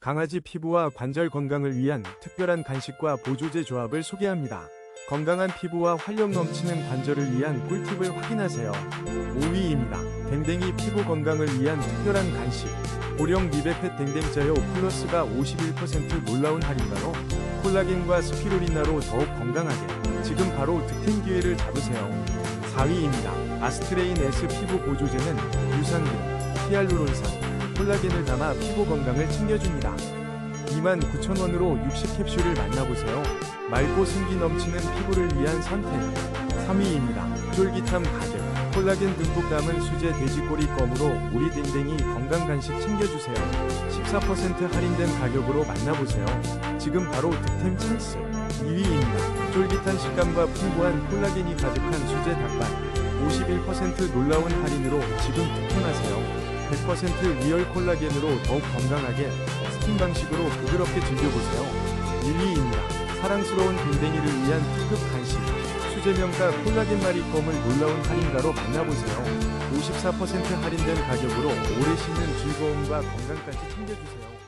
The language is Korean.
강아지 피부와 관절 건강을 위한 특별한 간식과 보조제 조합을 소개합니다. 건강한 피부와 활력 넘치는 관절을 위한 꿀팁을 확인하세요. 5위입니다. 댕댕이 피부 건강을 위한 특별한 간식. 고령 리베펫 댕댕자요 플러스가 51% 놀라운 할인가로 콜라겐과 스피루리나로 더욱 건강하게 지금 바로 득템 기회를 잡으세요. 4위입니다. 아스트레인 S 피부 보조제는 유산균, 히알루론산, 콜라겐을 담아 피부 건강을 챙겨줍니다. 29,000원으로 60캡슐을 만나보세요. 맑고 생기 넘치는 피부를 위한 선택. 3위입니다. 쫄깃함 가득. 콜라겐 듬뿍 담은 수제 돼지꼬리 껌으로 우리 댕댕이 건강 간식 챙겨주세요. 14% 할인된 가격으로 만나보세요. 지금 바로 득템 찬스. 2위입니다. 쫄깃한 식감과 풍부한 콜라겐이 가득한 수제 닭발. 51% 놀라운 할인으로 지금 득템하세요. 100% 리얼 콜라겐으로 더욱 건강하게 스팀 방식으로 부드럽게 즐겨보세요. 1위입니다. 사랑스러운 댕댕이를 위한 특급 간식. 수제명가 콜라겐 마리껌을 놀라운 할인가로 만나보세요. 54% 할인된 가격으로 오래 씻는 즐거움과 건강까지 챙겨주세요.